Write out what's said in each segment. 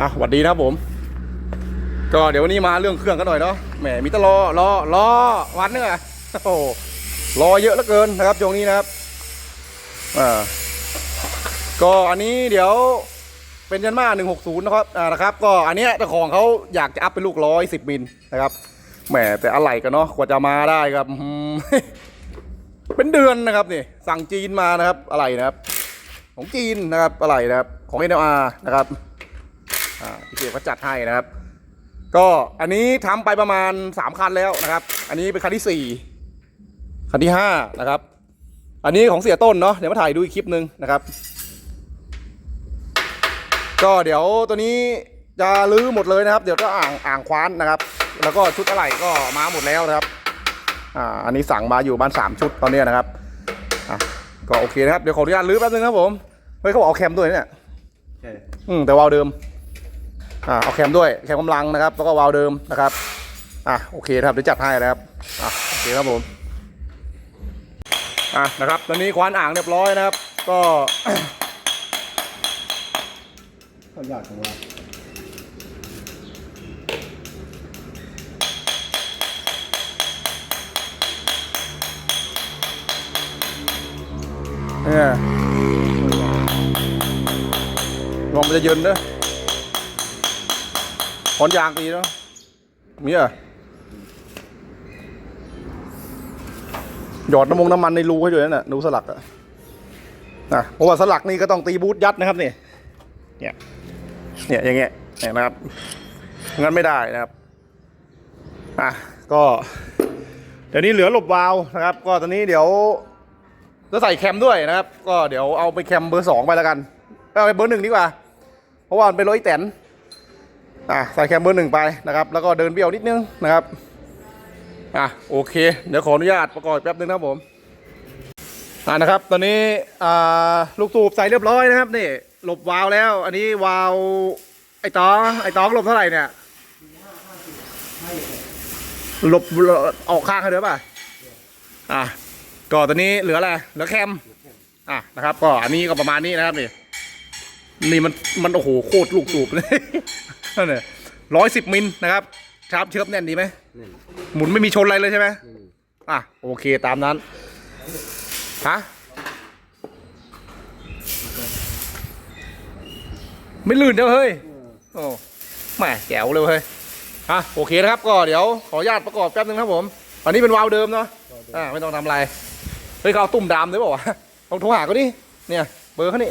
อะสวัสดีนะครับผม ก็เดี๋ยววันนี้มาเรื่องเครื่องกันหน่อยเนาะแหมมีแตล้อล้อล้อวันเนื้อะโอ้โหล้อเยอะเหลือเกินนะครับช่วงนี้นะครับอ่าก็อันนี้เดี๋ยวเป็นยันมา160 นะครับอ่านะครับ ก็อันเนี้ยเจ้าของเขาอยากจะอัพเป็นลูกร้อยสิบมิลนะครับแหมแต่อะไรกันเนาะกว่าจะมาได้ครับ เป็นเดือนนะครับนี่สั่งจีนมานะครับอะไรนะครับ ของจีนนะครับอะไรนะครับของ NLR นะครับ พี่เกียก็จัดให้นะครับ ก็อันนี้ทำไปประมาณ 3 คันแล้วนะครับ อันนี้เป็นคันที่ 4 คันที่ 5 นะครับ อันนี้ของเสียต้นเนาะเดี๋ยวมาถ่ายดูอีกคลิปหนึ่งนะครับ ก็เดี๋ยวตัวนี้จะลื้อหมดเลยนะครับ เดี๋ยวก็อ่างอ่างคว้านนะครับ แล้วก็ชุดอะไหล่ก็มาหมดแล้วนะครับอ่าอันนี้สั่งมาอยู่บ้าน 3 ชุดตอนนี้นะครับอะก็โอเคนะครับ เดี๋ยวขออนุญาตลื้อแป๊บนึงครับผมเฮ้ยเขาบอกเอาแคมด้วยเนี่ย ใช่ อืมแต่วาล์วเดิม อ่าเอาแคมด้วยแคมกำลังนะครับ แล้วก็วาล์วเดิมนะครับอะโอเคครับเดี๋ยวจัดให้นะครับอะโอเคครับผมอะนะครับตอนนี้ควานอ่างเรียบร้อยนะครับ ก็เขยากของเราเนี่ยลองมันจะเย็นเด้อ ขอนยางดีเนาะมีอะหยอดน้ำมงน้ำมันในรูให้ด้วยนั่นน่ะรูสลักอะนะเพราะว่าสลักนี่ก็ต้องตีบูทยัดนะครับนี่เนี่ยเนี่ยอย่างเงี้ยเนี่ยนะครับงั้นไม่ได้นะครับอะก็ เดี๋ยวนี้เหลือหลบวาล์วนะครับ ก็ตอนนี้เดี๋ยวจะใส่แคมด้วยนะครับ ก็เดี๋ยวเอาไปแคมเบอร์สองไปแล้วกันเอาไปเบอร์หนึ่งดีกว่า เพราะว่ามันเป็นรถอีแตน อะใส่แคมเบอร์หนึ่งไปนะครับ แล้วก็เดินเบี้ยวนิดนึงนะครับอะโอเค เดี๋ยวขออนุญาตประกอบแป๊บนึงนะครับผมอ่านะครับ ตอนนี้อ่าลูกตูบใส่เรียบร้อยนะครับนี่หลบวาวแล้ว อันนี้วาวไอ้ตองไอ้ตองหลบเท่าไหร่เนี่ยหลบออกข้างให้ด้วยป่ะอะก็ตอนนี้เหลืออะไรเหลือแคมอะนะครับ ก็อันนี้ก็ประมาณนี้นะครับนี่นี่มันมันโอ้โหโคตรลูกสูบเลย นั่นเนี่ยร้อยสิบมิลนะครับชาร์ปเชิบแน่นดีไหมเนี่ยหมุนไม่มีชนอะไรเลยใช่ไหมอืมอะโอเคตามนั้นฮะไม่ลื่นเด้อเฮ้ยโอ้แหม่แจ๋วเลยเฮ้ยอะโอเคนะครับก็เดี๋ยวขออนุญาตประกอบแป๊บนึงครับผมอันนี้เป็นวาล์วเดิมเนาะอ่าไม่ต้องทำอะไรเฮ้ยเขาเอาตุ่มดำด้วยเปล่าวะต้องโทรหาเขาดิเนี่ย เบอร์เขานี่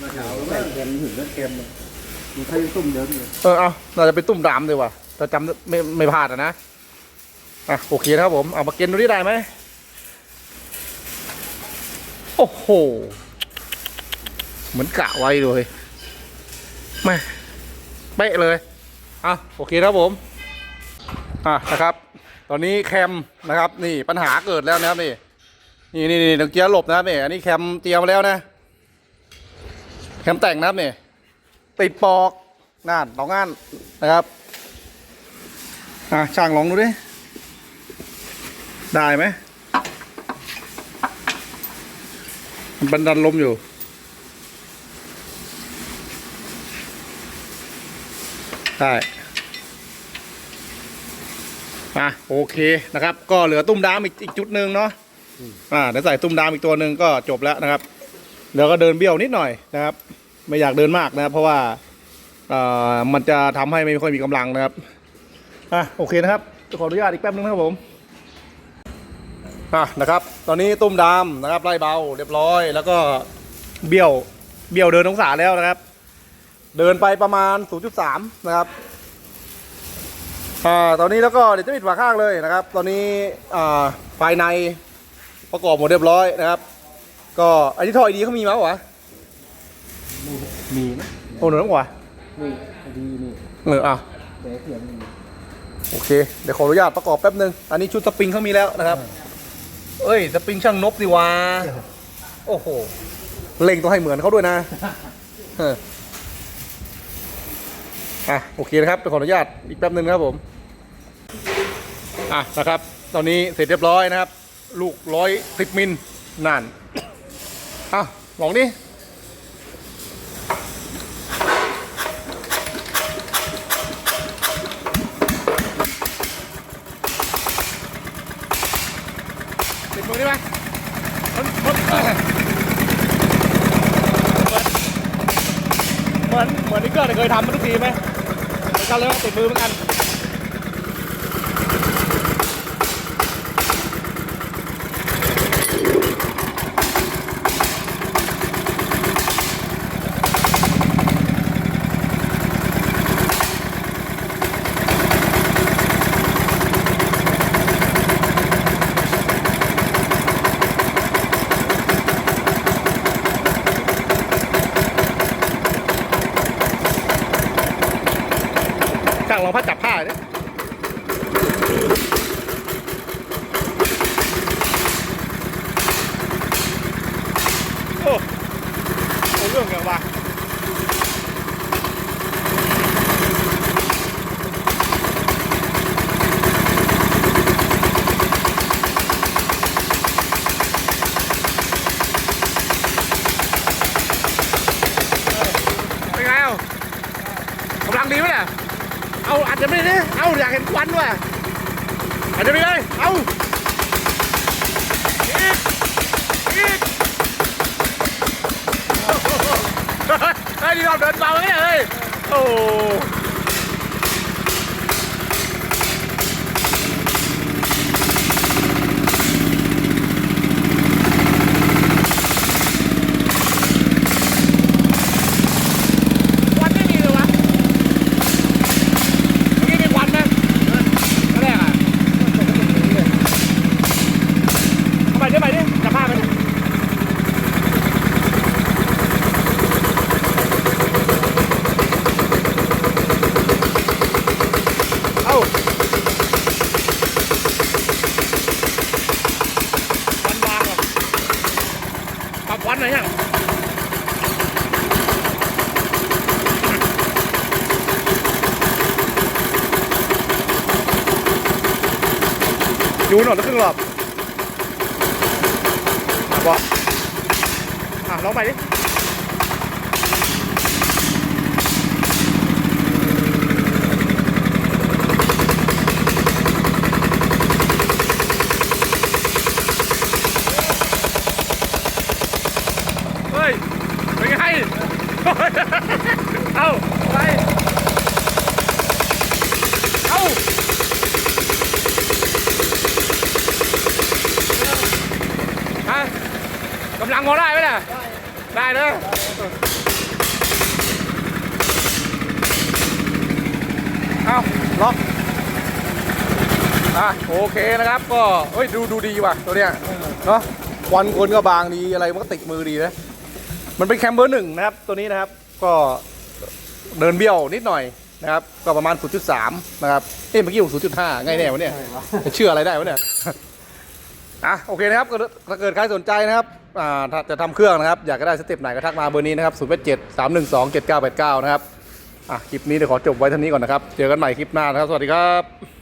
มาเช้าแม่งเค็มถึงเรื่องเค็มเลย มีใครต้มเยอะเลยเออเอาน่าจะเป็นตุ่มดำด้วยว่ะถ้าจำไม่ไม่พลาดอะนะอะโอเคนะครับผมเอามาเกณฑ์ดูได้ไหมโอ้โห เหมือนกะไว้เลยแม่เป๊ะเลยอะโอเคครับผมอะนะครับ ตอนนี้แคมนะครับนี่ปัญหาเกิดแล้วนะครับนี่นี่นี่นี่เกียร์หลบนะครับนี่อันนี้แคมเตรียมมาแล้วนะ แคมแต่งนะครับนี่ ติดปอกน่านสองงานนะครับอะช่างลองดูดิ ได้ไหมมันบันดันลมอยู่ ได้อะโอเคนะครับ ก็เหลือตุ้มดามอีกอีกจุดหนึ่งเนาะอ่าเดี๋ยวใส่ตุ้มดามอีกตัวหนึ่งก็จบแล้วนะครับ เดี๋ยวก็เดินเบี้ยวนิดหน่อยนะครับ ไม่อยากเดินมากนะครับ เพราะว่าเอ่อมันจะทำให้ไม่ค่อยมีกำลังนะครับอะโอเคนะครับขออนุญาตอีกแป๊บนึงนะครับผมอะนะครับ ตอนนี้ตุ้มดามนะครับไล่เบาเรียบร้อย แล้วก็เบี้ยวเบี้ยวเดินองศาแล้วนะครับ เดินไปประมาณ 0.3 นะครับอ่าตอนนี้แล้วก็เดี๋ยวจะปิดฝาข้างเลยนะครับ ตอนนี้อ่าภายในประกอบหมดเรียบร้อยนะครับ ก็อันนี้ท่อไอดีเขามีมั้ยวะ โอ้หนูต้องวะนี่ดีนี่เอออะแต่เสียงมีโอเค เดี๋ยวขออนุญาตประกอบแป๊บนึง อันนี้ชุดสปริงเขามีแล้วนะครับ เอ้ย สปริงช่างนบดีวะ โอ้โห เล็งต้องให้เหมือนเขาด้วยนะเอออะโอเคนะครับเดี๋ยวขออนุญาตอีกแป๊บนึงนะครับผม อะนะครับ ตอนนี้เสร็จเรียบร้อยนะครับ ลูกร้อยสิบมิลนั่นอะลองดิ ติดมือได้ไหมเปิดเหมือนเหมือนที่เกิดเคยทำมาทุกทีไหมเหมือนกันเลยว่าติดมือเหมือนกัน ลองพัดจับผ้าดิโอ้โหเรื่องเกี่ยววะเป็นไงเอ้ากำลังดีไหมเนี่ย เอาอัดจะไม่ได้เอาอยากเห็นควันว่ะอาจจะไม่ได้เอาอีกอีกไอ้ที่เราเดินเบาไหมเนี่ยเฮ้ยโอ้ควันไม่มีเลยวะ เมื่อกี้มีควันไหมตอนแรกอะเอาไปดิไปดิจับผ้าไปดิเอาควันบางอะปรับควันหน่อยยัง ยู่หน่อยแล้วครึ่งหลอบอะบอกอะลองไปดิ เฮ้ย เป็นไง เอ้าไป เอ้า ฮะกำลัง พอได้ไหมเนี่ยได้เนอะเอาล็อกอะโอเคนะครับก็เฮ้ยดูดูดีว่ะตัวเนี้ยเนาะควันคนก็บางดีอะไรมันก็ติดมือดีนะมันเป็นแคมเบอร์หนึ่งนะครับ ตัวนี้นะครับก็เดินเบี้ยวนิดหน่อยนะครับ ก็ประมาณ 0.3 นะครับเอ้ยเมื่อกี้ผม0.5ไงแน่วะเนี่ยจะเชื่ออะไรได้วะเนี่ยอะโอเคนะครับก็ถ้าเกิดใครสนใจนะครับอ่าถ้า จะทำเครื่องนะครับ อยากจะได้สเต็ปไหนก็ทักมาเบอร์นี้นะครับ0 8 7 3 1 2 7 9 8 9นะครับ อะ คลิปนี้เดี๋ยวขอจบไว้เท่านี้ก่อนนะครับ เจอกันใหม่คลิปหน้านะครับ สวัสดีครับ